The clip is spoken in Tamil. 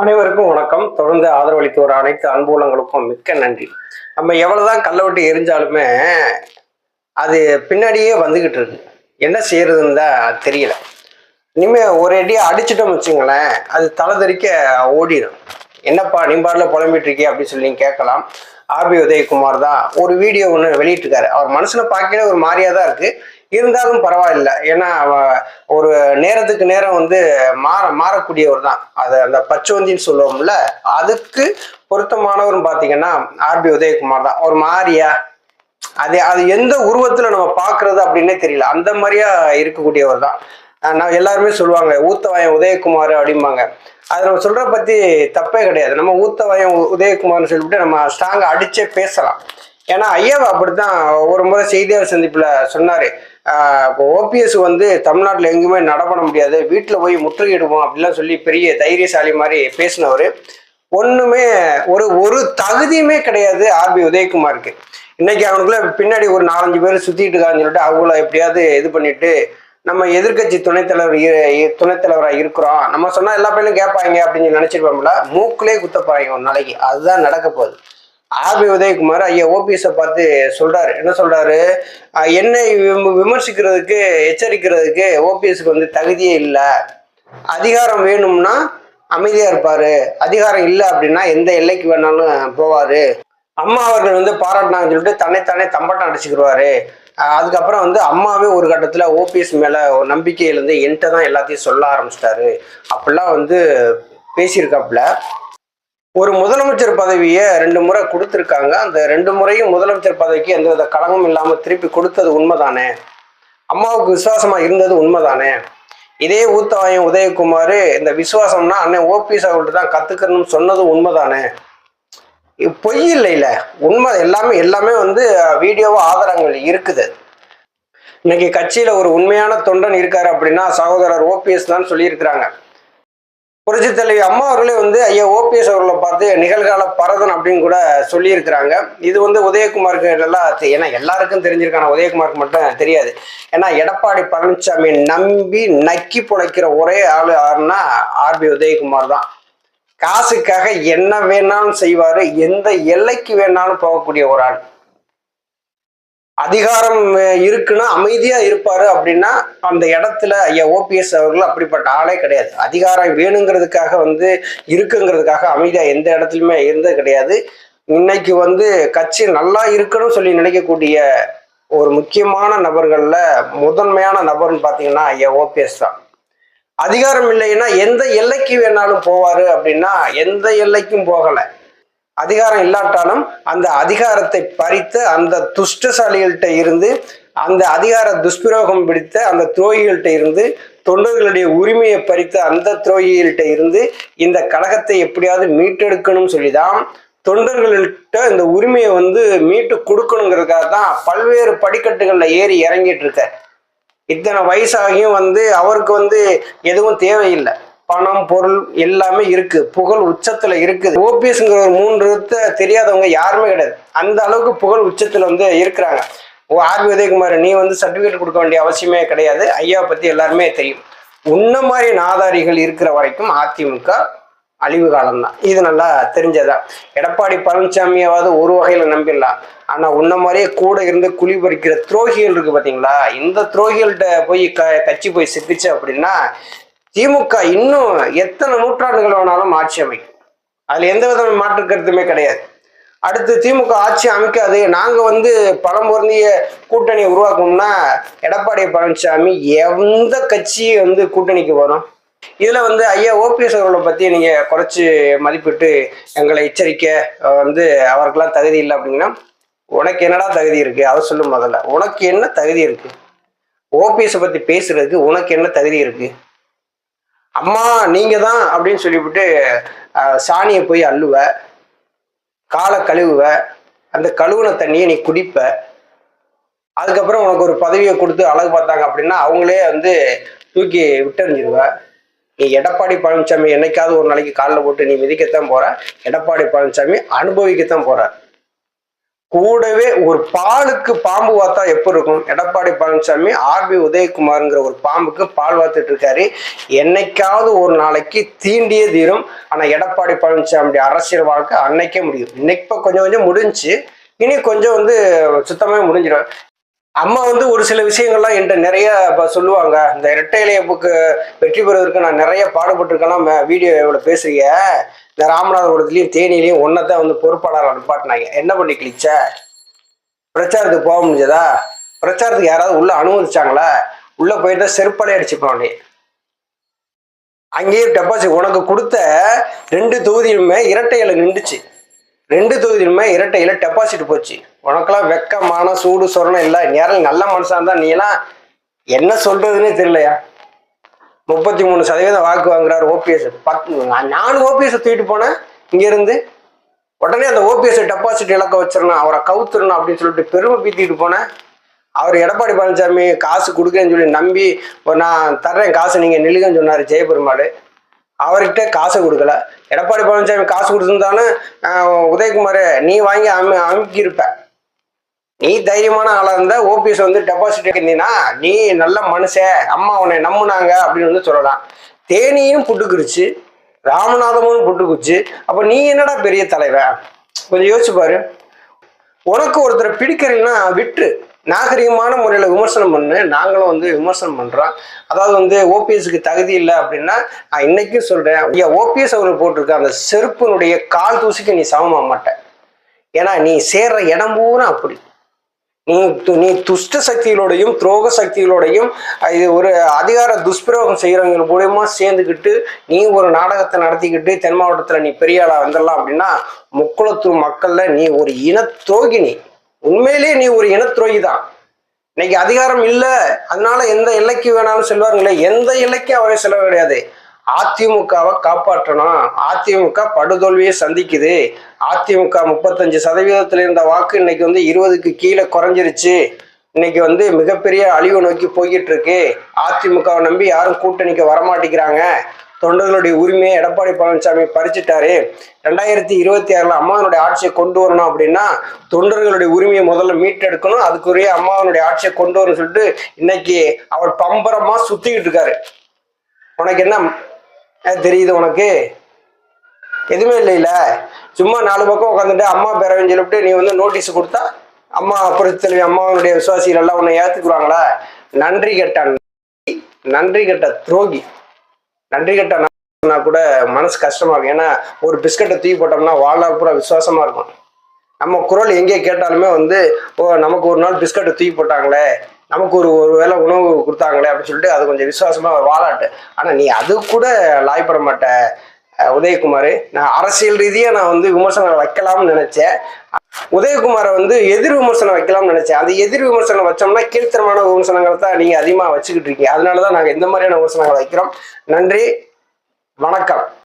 அனைவருக்கும் வணக்கம். தொடர்ந்து ஆதரவளித்து வர அனைத்து அன்புலங்களுக்கும் மிக்க நன்றி. நம்ம எவ்வளவுதான் கல்லை விட்டு எரிஞ்சாலுமே அது பின்னாடியே வந்துகிட்டு இருக்கு. என்ன செய்யறதுன்னு தான் தெரியல. இனிமே ஒரு அடியாக அடிச்சிட்டோம் வச்சுங்களேன் அது தலை தெறிக்க ஓடிடும் என்னப்பா நீ பாட்டில் புலம்பிட்டு இருக்கே அப்படின்னு சொல்லி கேட்கலாம். ஆர்பி உதயகுமார் தான் ஒரு வீடியோ ஒன்று வெளியிட்டிருக்காரு. அவர் மனசுல பார்க்கல ஒரு மாதிரியாதான் இருக்கு. இருந்தாலும் பரவாயில்ல. ஏன்னா அவ- ஒரு நேரத்துக்கு நேரம் வந்து மாற மாறக்கூடியவர் தான் அது அந்த பச்சோந்தின்னு சொல்லுவோம்ல அதுக்கு பொருத்தமானவர்னு பார்த்தீங்கன்னா ஆர்பி உதயகுமார் தான். ஒரு மாறியா அது அது எந்த உருவத்துல நம்ம பாக்குறது அப்படின்னே தெரியல. அந்த மாதிரியா இருக்கக்கூடியவர் தான் நான் எல்லாருமே சொல்லுவாங்க ஊத்தவாயம் உதயகுமார் அப்படிம்பாங்க. அது நம்ம சொல்ற பத்தி தப்பே கிடையாது. நம்ம ஊத்தவாயம் உதயகுமார்னு சொல்லிவிட்டு நம்ம ஸ்ட்ராங்கா அடிச்சே பேசலாம். ஏன்னா ஐயாவை அப்படித்தான் ஒரு முறை செய்தியாளர் சந்திப்புல சொன்னாரு. இப்போ ஓபிஎஸ் வந்து தமிழ்நாட்டில் எங்கேயுமே நடப்பட முடியாது. வீட்டில் போய் முற்றுகையிடுவோம் அப்படிலாம் சொல்லி பெரிய தைரியசாலி மாதிரி பேசினவர். ஒன்றுமே ஒரு ஒரு தகுதியுமே கிடையாது ஆர்பி உதயகுமாருக்கு. இன்னைக்கு அவனுக்குள்ள பின்னாடி ஒரு நாலஞ்சு பேர் சுற்றிட்டு இருக்காங்கன்னு சொல்லிட்டு அவங்கள எப்படியாவது இது பண்ணிட்டு நம்ம எதிர்க்கட்சி துணைத் தலைவர் இ- துணைத் தலைவராக இருக்கிறோம். நம்ம சொன்னால் எல்லா பையனும் கேட்பாங்க அப்படின்னு நினச்சிருப்போம்ல. மூக்கிலே குத்த ஒரு நாளைக்கு. அதுதான் நடக்க போகுது. ஆர்பி உதயகுமார் ஐயா ஓபிஎஸை பார்த்து சொல்றாரு. என்ன சொல்றாரு? என்னை விமர்சிக்கிறதுக்கு எச்சரிக்கிறதுக்கு ஓபிஎஸ்க்கு வந்து தகுதியே இல்லை. அதிகாரம் வேணும்னா அமைதியா இருப்பாரு. அதிகாரம் இல்லை அப்படின்னா எந்த எல்லைக்கு வேணாலும் போவாரு. அம்மா அவர்கள் வந்து பாராட்டினாங்கன்னு சொல்லிட்டு தன்னைத்தானே தம்பட்டம் அடிச்சுக்கிடுவாரு அதுக்கப்புறம் வந்து அம்மாவே ஒரு கட்டத்துல ஓபிஎஸ் மேல ஒரு என்கிட்ட தான் எல்லாத்தையும் சொல்ல ஆரம்பிச்சிட்டாரு. அப்படிலாம் வந்து பேசியிருக்காப்புல. ஒரு முதலமைச்சர் பதவியை ரெண்டு முறை கொடுத்துருக்காங்க. அந்த ரெண்டு முறையும் முதலமைச்சர் பதவிக்கு எந்தவித களங்கம் இல்லாமல் திருப்பி கொடுத்தது உண்மைதானே? அம்மாவுக்கு விசுவாசமாக இருந்தது உண்மைதானே? இதே ஊத்தவாயம் உதயகுமார் இந்த விசுவாசம்னா அண்ணன் ஓபிஎஸ் அவர்கிட்ட தான் கற்றுக்கணும்னு சொன்னது உண்மைதானே? பொய் இல்லைல்ல உண்மை எல்லாமே எல்லாமே வந்து வீடியோவோ ஆதாரங்கள் இருக்குது. இன்னைக்கு கட்சியில் ஒரு உண்மையான தொண்டன் இருக்காரு அப்படின்னா சகோதரர் ஓபிஎஸ் தான் சொல்லியிருக்கிறாங்க. புரட்சி தலைவி அம்மா அவர்களே வந்து ஐயா ஓபிஎஸ் அவர்களை பார்த்து நிகழ்கால பரதன் அப்படின்னு கூட சொல்லியிருக்கிறாங்க. இது வந்து உதயகுமாருக்கு எல்லாம் ஏன்னா எல்லாருக்கும் தெரிஞ்சிருக்கான உதயகுமாருக்கு மட்டும் தெரியாது. ஏன்னா எடப்பாடி பழனிசாமி நம்பி நக்கி புழைக்கிற ஒரே ஆள் யாருன்னா ஆர்பி உதயகுமார் தான். காசுக்காக என்ன வேணாலும் செய்வார். எந்த எல்லைக்கு வேணாலும் போகக்கூடிய ஒரு ஆள். அதிகாரம் இருக்குன்னா அமைதியா இருப்பாரு அப்படின்னா அந்த இடத்துல ஐயா ஓபிஎஸ் அவர்கள் அப்படிப்பட்ட ஆளே கிடையாது. அதிகாரம் வேணுங்கிறதுக்காக வந்து இருக்குங்கிறதுக்காக அமைதியா எந்த இடத்துலயுமே இருந்தது கிடையாது. இன்னைக்கு வந்து கட்சி நல்லா இருக்கணும்னு சொல்லி நினைக்கக்கூடிய ஒரு முக்கியமான நபர்கள்ல முதன்மையான நபர்னு பாத்தீங்கன்னா ஐயா ஓபிஎஸ் தான். அதிகாரம் இல்லைன்னா எந்த எல்லைக்கு வேணாலும் போவாரு அப்படின்னா எந்த எல்லைக்கும் போகலை. அதிகாரம் இல்லாட்டாலும் அந்த அதிகாரத்தை பறித்து அந்த துஷ்டசாலிகள்கிட்ட இருந்து அந்த அதிகார துஷ்பிரயோகம் பிடித்த அந்த துரோகிகள்கிட்ட இருந்து தொண்டர்களுடைய உரிமையை பறித்த அந்த துரோகிகள்கிட்ட இருந்து இந்த கழகத்தை எப்படியாவது மீட்டெடுக்கணும்னு சொல்லிதான் தொண்டர்கள்கிட்ட இந்த உரிமையை வந்து மீட்டு கொடுக்கணுங்கிறதுக்காக தான் பல்வேறு படிக்கட்டுகளில் ஏறி இறங்கிட்டு இருக்க இத்தனை வயசாகியும் வந்து அவருக்கு வந்து எதுவும் தேவையில்லை. பணம் பொருள் எல்லாமே இருக்கு. புகழ் உச்சத்துல இருக்குது. ஓபிஎஸ்ங்கிற ஒரு மூன்று தெரியாதவங்க யாருமே கிடையாது. அந்த அளவுக்கு புகழ் உச்சத்துல வந்து இருக்கிறாங்க. ஓ ஆர்பி உதயகுமார் நீ வந்து சர்டிபிகேட் கொடுக்க வேண்டிய அவசியமே கிடையாது. ஐயாவை பத்தி எல்லாருமே தெரியும். உன்ன மாதிரி நாதாரிகள் இருக்கிற வரைக்கும் அதிமுக அழிவு காலம்தான். இது நல்லா தெரிஞ்சதா? எடப்பாடி பழனிசாமியாவது ஒரு வகையில நம்பிடலாம். ஆனா உன்ன மாதிரியே கூட இருந்து குழி பறிக்கிற துரோகிகள் இருக்கு பாத்தீங்களா? இந்த துரோகிகள்கிட்ட போய் க கட்சி போய் சிக்கிச்சு அப்படின்னா திமுக இன்னும் எத்தனை நூற்றாண்டுகள் வேணாலும் ஆட்சி அமைக்கும். அதுல எந்த விதமான மாற்று கருத்துமே கிடையாது. அடுத்து திமுக ஆட்சி அமைக்காது. நாங்க வந்து பலம் பொருந்திய கூட்டணி உருவாக்கணும்னா எடப்பாடி பழனிசாமி எந்த கட்சி வந்து கூட்டணிக்கு வரும்? இதுல வந்து ஐயா ஓபிஎஸ் அவர்களை பத்தி நீங்க குறைச்சு மதிப்பிட்டு எங்களை எச்சரிக்க வந்து அவருக்கெல்லாம் தகுதி இல்லை அப்படின்னா உனக்கு என்னடா தகுதி இருக்கு? அதை சொல்லும் முதல்ல. உனக்கு என்ன தகுதி இருக்கு? ஓபிஎஸ் பத்தி பேசுறதுக்கு உனக்கு என்ன தகுதி இருக்கு? அம்மா நீங்க தான் அப்படின்னு சொல்லிவிட்டு சாணியை போய் அள்ளுவ காலை கழுவுவ அந்த கழுவுன தண்ணியை நீ குடிப்ப. அதுக்கப்புறம் உனக்கு ஒரு பதவியை கொடுத்து அழகு பார்த்தாங்க அப்படின்னா அவங்களே வந்து தூக்கி விட்டறிஞ்சிருவ. நீ எடப்பாடி பழனிசாமி என்னைக்காவது ஒரு நாளைக்கு காலில் போட்டு நீ மிதிக்கத்தான் போற. எடப்பாடி பழனிசாமி அனுபவிக்கத்தான் போற. கூடவே ஒரு பாலுக்கு பாம்பு வாத்தா எப்படி இருக்கும்? எடப்பாடி பழனிசாமி ஆர்பி உதயகுமார்ங்கிற ஒரு பாம்புக்கு பால் வாத்துட்டு இருக்காரு என்னைக்காவது ஒரு நாளைக்கு தீண்டிய தீரும். ஆனா எடப்பாடி பழனிசாமியுடைய அரசியல் வாழ்க்கை அன்னைக்கே முடியும். இன்னைக்கு இப்ப கொஞ்சம் கொஞ்சம் முடிஞ்சுச்சு இனி கொஞ்சம் வந்து சுத்தமே முடிஞ்சிடும். அம்மா வந்து ஒரு சில விஷயங்கள்லாம் என்கிட்ட நிறைய இப்போ சொல்லுவாங்க. இந்த இரட்டை இலையப்புக்கு வெற்றி பெறுவதற்கு நான் நிறைய பாடுபட்டிருக்கேன்னா வீடியோ எவ்வளோ பேசுறீங்க? இந்த ராமநாதபுரத்துலையும் தேனிலையும் ஒன்றத்தான் வந்து பொறுப்பாளர் நிப்பாட்டினாங்க. என்ன பண்ணி கிழிச்ச? பிரச்சாரத்துக்கு போக முடிஞ்சதா? பிரச்சாரத்துக்கு யாராவது உள்ள அனுமதிச்சாங்களா? உள்ள போயிட்டா செருப்பாலே அடிச்சுப்பான் நீ அங்கேயே டெபாசிட் உனக்கு கொடுத்த ரெண்டு தொகுதியிலுமே இரட்டையில நின்றுச்சு. ரெண்டு தொகுதியிலுமே இரட்டையில டெபாசிட் போச்சு. உனக்கெல்லாம் வெக்கமான சூடு சொரணம் இல்லை. நேரம் நல்ல மனுஷா இருந்தா நீ எல்லாம் என்ன சொல்றதுன்னே தெரியலையா? முப்பத்தி மூணு சதவீதம் வாக்கு வாங்குறாரு ஓபிஎஸ் பத்து நாலு ஓபிஎஸ் தூக்கிட்டு போனேன். இங்கேருந்து உடனே அந்த ஓபிஎஸ் டெபாசிட் இலக்க வச்சிடணும் அவரை கவுத்துடணும் அப்படின்னு சொல்லிட்டு பெருமை பீத்திட்டு போனேன். அவர் எடப்பாடி பழனிசாமி காசு கொடுக்குறேன்னு சொல்லி நம்பி நான் தர்றேன் காசு நீங்க நில்லுங்கன்னு சொன்னாரு ஜெயபெருமாள். அவர்கிட்ட காசு கொடுக்கல. எடப்பாடி பழனிசாமி காசு கொடுத்துருந்தாலும் உதயகுமார் நீ வாங்கி அமி அமுக்கியிருப்பேன் நீ தைரியமான ஆளா இருந்தா ஓபிஎஸ் வந்து டெபாசிட் இருந்தீங்கன்னா நீ நல்ல மனுஷன் அம்மா உன்னை நம்புனாங்க அப்படின்னு வந்து சொல்லலாம். தேனியும் புட்டுக்குருச்சு ராமநாதமும் புட்டுக்குச்சு. அப்ப நீ என்னடா பெரிய தலைவன் கொஞ்சம் யோசிச்சு பாரு. உனக்கு ஒருத்தரை பிடிக்கிறீங்கன்னா விட்டு நாகரிகமான முறையில் விமர்சனம் பண்ணு. நாங்களும் வந்து விமர்சனம் பண்றோம். அதாவது வந்து ஓபிஎஸ்க்கு தகுதி இல்லை அப்படின்னா நான் இன்னைக்கும் சொல்றேன். ஐயா ஓபிஎஸ் அவர் போட்டிருக்க அந்த செருப்பினுடைய கால் தூசிக்கு நீ சமமாக மாட்ட ஏன்னா நீ சேர்ற இடம் பூரா அப்படி. நீ து- நீ துஷ்ட சக்திகளோடையும் துரோக சக்திகளோடையும் இது ஒரு அதிகார துஷ்பிரயோகம் செய்யறவங்க மூலயமா சேர்ந்துக்கிட்டு நீ ஒரு நாடகத்தை நடத்திக்கிட்டு தென் மாவட்டத்துல நீ பெரிய ஆளா வந்துடலாம் அப்படின்னா முக்குளத்தூர் மக்கள்ல நீ ஒரு இன துரோகி உண்மையிலேயே நீ ஒரு இன துரோகி தான். இன்னைக்கு அதிகாரம் இல்ல அதனால எந்த எல்லைக்கு வேணாலும் செல்வாருங்களே எந்த எல்லைக்கும் அவரே செல்ல கிடையாது அதிமுகவை காப்பாற்றணும். அதிமுக படுதோல்வியை சந்திக்குது. அதிமுக முப்பத்தஞ்சு சதவீதத்தில் இருந்த வாக்கு இன்னைக்கு வந்து இருபதுக்கு கீழே குறைஞ்சிருச்சு. இன்னைக்கு வந்து மிகப்பெரிய அழிவு நோக்கி போய்கிட்டு இருக்கு அதிமுகவை நம்பி யாரும் கூட்டணிக்கு வரமாட்டேங்கிறாங்க. தொண்டர்களுடைய உரிமையை எடப்பாடி பழனிசாமி பறிச்சுட்டாரு. ரெண்டாயிரத்தி இருபத்தி ஆறுல அம்மாவனுடைய ஆட்சியை கொண்டு வரணும் அப்படின்னா தொண்டர்களுடைய உரிமையை முதல்ல மீட்டெடுக்கணும். அதுக்குரிய அம்மாவனுடைய ஆட்சியை கொண்டு வரணும்னு சொல்லிட்டு இன்னைக்கு அவர் பம்பரமா சுத்திக்கிட்டு இருக்காரு. உனக்கு என்ன தெரியுது உனக்கு? எதுவுமே இல்லைல்ல சும்மா நாலு பக்கம் உட்காந்துட்டு அம்மா பேரவைன்னு சொல்லிவிட்டு நீ வந்து நோட்டீஸ் கொடுத்தா அம்மா புரட்சி தலைவி அம்மாவனுடைய விசுவாசிகள் எல்லாம் உன்னை ஏத்துக்குறாங்களா நன்றி கெட்ட நன்றி கெட்ட துரோகி. நன்றி கெட்ட கூட மனசு கஷ்டமா இருக்கும். ஏன்னா ஒரு பிஸ்கட்டை தூக்கி போட்டோம்னா வாழ்நாள் பூரா விசுவாசமா இருக்கும். நம்ம குரல் எங்கே கேட்டாலுமே வந்து ஓ நமக்கு ஒரு நாள் பிஸ்கட்டை தூக்கி போட்டாங்களே. நமக்கு ஒரு ஒரு வேளை உணவு கொடுத்தாங்களே அப்படின்னு சொல்லிட்டு அது கொஞ்சம் விசுவாசமா வாழாட்டு ஆனா நீ அது கூட லாய்ப்பட மாட்ட உதயகுமார். நான் அரசியல் ரீதியாக நான் வந்து விமர்சனம் வைக்கலாம்னு நினைச்சேன். உதயகுமாரை வந்து எதிர் விமர்சனம் வைக்கலாம்னு நினைச்சேன். அது எதிர் விமர்சனம் வச்சோம்னா கீழ்த்தரமான விமர்சனங்களை தான் நீங்க அதிகமாக வச்சுக்கிட்டு இருக்கீங்க. அதனாலதான் நாங்கள் இந்த மாதிரியான விமர்சனங்களை வைக்கிறோம். நன்றி. வணக்கம்.